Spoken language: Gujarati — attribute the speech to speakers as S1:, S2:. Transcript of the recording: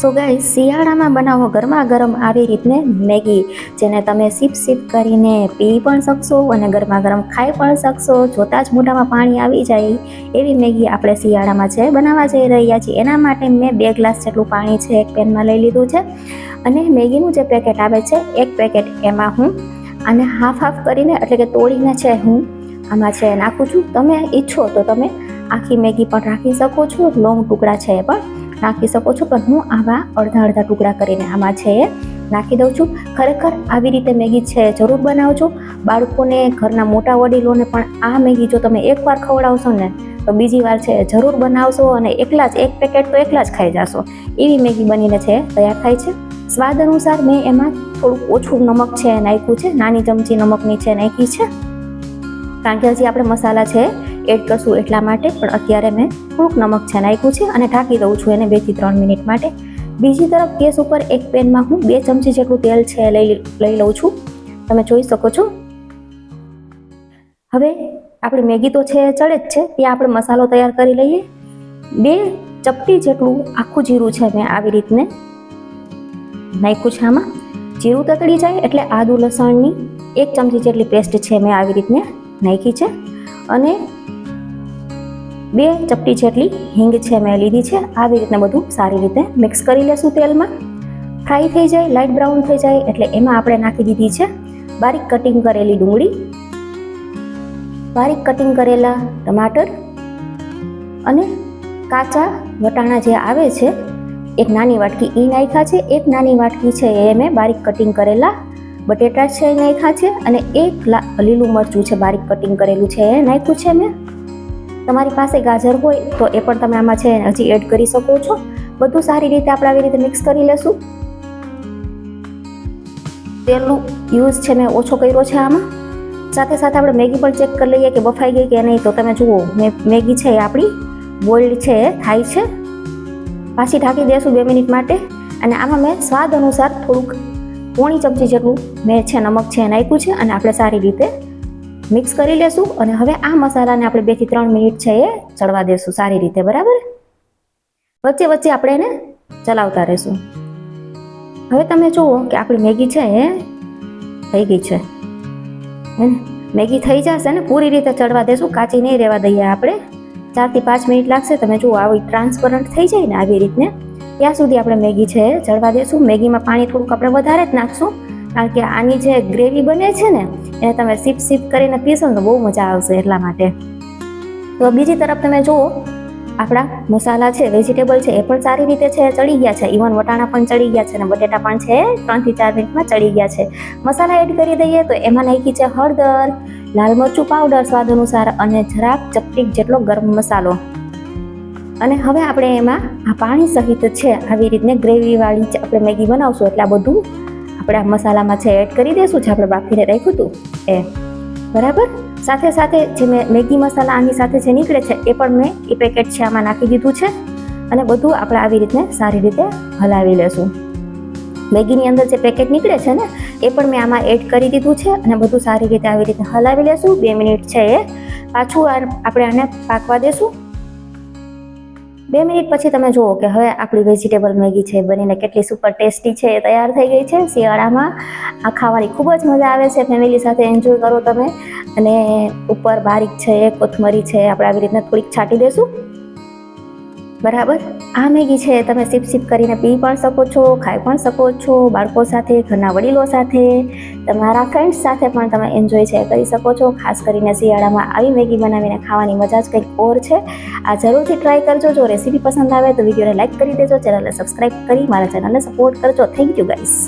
S1: સો ગાય શિયાળામાં બનાવો ગરમા ગરમ આવી રીતને મેગી, જેને તમે સીપ સીપ કરીને પી પણ શકશો અને ગરમા ગરમ ખાઈ પણ શકશો. જોતાં જ મોઢામાં પાણી આવી જાય. એવી મેગી આપણે શિયાળામાં છે બનાવવા જઈ રહ્યા છીએ, એના માટે મેં બે ગ્લાસ જેટલું પાણી છે એક પેનમાં લઈ લીધું છે. અને મેગીનું જે પેકેટ આવે છે, એક પેકેટ એમાં હું આને હાફ હાફ કરીને, એટલે કે તોડીને છે હું, આમાં છે નાખું છું. તમે ઈચ્છો તો તમે આખી મેગી પણ રાખી શકો છો લોંગ ટુકડા છે એ પણ. નાખી શકો છો, પણ હું આવા અડધા અડધા ટુકડા કરીને આમાં છે એ નાખી દઉં છું. ખરેખર આવી રીતે મેગી છે જરૂર બનાવજો. બાળકોને, ઘરના મોટા વડીલોને પણ આ મેગી જો તમે એકવાર ખવડાવશો ને, તો બીજી વાર છે જરૂર બનાવશો અને એકલા જ, એક પેકેટ તો એકલા જ ખાઈ જશો. એવી મેગી બનીને છે તૈયાર થાય છે. સ્વાદ અનુસાર મેં એમાં થોડુંક ઓછું નમક છે નાખ્યું છે. નાની ચમચી નમકની છે નાખી છે. કારણ કે હજી આપણે મસાલા છે એડ કરશું એટલા માટે, પણ અત્યારે મેં થોડુંક નમક છે નાખ્યું છે અને ઢાંકી દઉં છું એને બેથી ત્રણ મિનિટ માટે. બીજી તરફ ગેસ ઉપર એક પેનમાં હું બે ચમચી જેટલું તેલ છે લઈ લઈ લઉં છું. તમે જોઈ શકો છો. હવે આપણી મેગી તો છે, ચડે જ છે. ત્યાં આપણે મસાલો તૈયાર કરી લઈએ. બે ચપટી જેટલું આખું જીરું છે મેં આવી રીતને નાખ્યું છે આમાં. જીરું તતડી જાય એટલે આદુ લસણની એક ચમચી જેટલી પેસ્ટ છે મેં આવી રીતને નાખી છે. અને બે ચપટી જેટલી હિંગ છે મેં લીધી છે. આવી રીતના બધું સારી રીતે મિક્સ કરી લેશું તેલમાં. ફ્રાય થઈ જાય લાઇટ બ્રાઉન થઈ જાય, એટલે એમાં આપણે નાખી દીધી છે બારીક કટિંગ કરેલી ડુંગળી, બારીક કટિંગ કરેલા ટમાટર અને કાચા વટાણા જે આવે છે, એક નાની વાટકી એ નાખ્યા છે, એક નાની વાટકી છે એ મેં બારીક કટિંગ કરેલા બટેટા છે એ નાખ્યા છે અને એક લીલું મરચું છે બારીક કટિંગ કરેલું છે એ નાખ્યું છે મેં. તમારી પાસે ગાજર હોય તો એ પણ તમે આમાં છે હજી એડ કરી શકો છો. બધું સારી રીતે આપણે આવી રીતે મિક્સ કરી લેશું. તેલનું યુઝ છે મેં ઓછો કર્યો છે આમાં. સાથે સાથે આપણે મેગી પણ ચેક કરી લઈએ કે બફાઈ ગઈ કે નહીં. તો તમે જુઓ મેગી છે આપણી બોઇલ્ડ છે, થાય છે. પાછી ઢાંકી દેશું બે મિનિટ માટે. અને આમાં મેં સ્વાદ અનુસાર થોડુંક પોણી ચમચી જેટલું મેં છે, નમક છે નાખ્યું છે અને આપણે સારી રીતે મિક્સ કરી લેશું અને હવે આ મસાલાને આપણે બેથી ત્રણ મિનિટ છે એ ચડવા દેશું સારી રીતે, બરાબર? વચ્ચે વચ્ચે આપણે એને ચલાવતા રહેશું. હવે તમે જુઓ કે આપણી મેગી છે એ થઈ ગઈ છે. હે? મેગી થઈ જશે ને પૂરી રીતે ચડવા દેશું, કાચી નહીં રહેવા દઈએ આપણે. ચારથી પાંચ મિનિટ લાગશે, તમે જુઓ આવી ટ્રાન્સપરન્ટ થઈ જાય ને આવી રીતને. ત્યાં સુધી આપણે મેગી છે ચડવા દેશું. મેગીમાં પાણી થોડુંક આપણે વધારે જ નાખશું, કારણ કે આની જે ગ્રેવી બને છે ને એને તમે સીપ સીપ કરીને પીશો ને તો બહુ મજા આવશે એટલા માટે. તો બીજી તરફ તમે જુઓ, આપણા મસાલા છે વેજીટેબલ છે, એ પણ સારી રીતે છે, ચડી ગયા છે. ઇવન વટાણા પણ ચડી ગયા છે અને બટેટા પણ છે ત્રણથી ચાર મિનિટમાં ચડી ગયા છે. મસાલા એડ કરી દઈએ તો એમાં નાખી છે હળદર, લાલ મરચું પાવડર સ્વાદ અનુસાર અને જરાક ચપટીક જેટલો ગરમ મસાલો. અને હવે આપણે એમાં આ પાણી સહિત છે, આવી રીતને ગ્રેવીવાળી આપણે મેગી બનાવશું, એટલે આ બધું આપણે આ મસાલામાં છે એડ કરી દઈશું જે આપણે બાફીને રાખ્યું હતું. એ. બરાબર? સાથે સાથે જે મેં મેગી મસાલા આની સાથે જે નીકળે છે એ પણ મેં એ પેકેટ છે આમાં નાખી દીધું છે. અને બધું આપણે આવી રીતે સારી રીતે હલાવી લેશું. મેગીની અંદર જે પેકેટ નીકળે છે ને, એ પણ મેં આમાં એડ કરી દીધું છે અને બધું સારી રીતે આવી રીતે હલાવી લેશું. બે મિનિટ છે એ. પાછું આપણે આને પાકવા દેશું. બે મિનિટ પછી તમે જુઓ કે હવે આપણી વેજીટેબલ મેગી છે, બનીને કેટલી સુપર ટેસ્ટી છે, એ તૈયાર થઈ ગઈ છે શિયાળામાં. આ ખાવાની ખૂબ જ મજા આવે છે ફેમિલી સાથે એન્જોય કરો તમે. અને ઉપર બારીક છે, કોથમરી છે, આપણે આવી રીતના થોડીક છાંટી દેશું. બરાબર? આ મેગી છે, તમે સીપ સીપ કરીને પી પણ શકો છો, ખાઈ પણ શકો છો, બાળકો સાથે, ઘરના વડીલો સાથે, તમારા ફ્રેન્ડ્સ સાથે પણ તમે એન્જોય છે, કરી શકો છો. ખાસ કરીને શિયાળામાં આવી મેગી બનાવીને ખાવાની મજા જ કંઈક ઓર છે. આ જરૂરથી ટ્રાય કરજો. જો રેસીપી પસંદ આવે તો વિડીયોને લાઇક કરી દેજો, ચેનલને સબસ્ક્રાઈબ કરી, મારા ચેનલને સપોર્ટ કરજો. Thank you guys